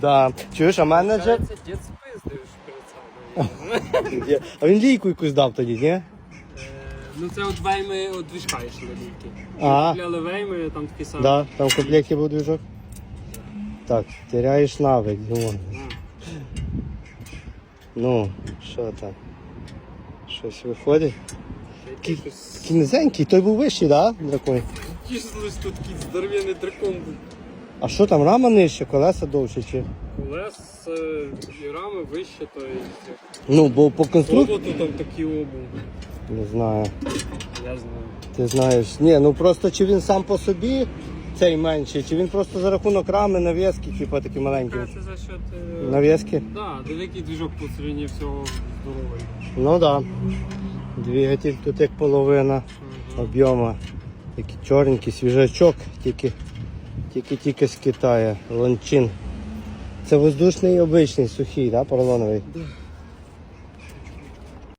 Да. Чуєш, а в мене. Це дід спиздив шприця. А він лійку якусь дав тоді, ні? Е, Ну це от вейми от двіжка йшли ліки. Ага. Купляли вейми, там такі самі. Да, там в комплекті був движок. Так, теряєш навик, Дімон. Ну, що там? Щось виходить? Кінзенький, той був вищий, да, дракон? Тіслись тут такий здоров'яний дракон був. А що там, рама нижче, колеса довше чи? Колес е, і рами вище, то і Ну, бо по конструкції. роботу там такі обув. Не знаю. Я знаю. Ти знаєш. Ні, ну просто чи він сам по собі цей менший, чи він просто за рахунок рами, нав'язки, типу такі маленькі. Це за счет. е, Нав'язки? Да, великий двіжок по сравнению всього здоровий. Ну так. Да. Двигатель тут як половина об'єму. Такий чорненький свіжачок, тільки тільки тільки з Китаю. Лончин. Це воздушний і обичний, сухий, да, поролоновий? Да.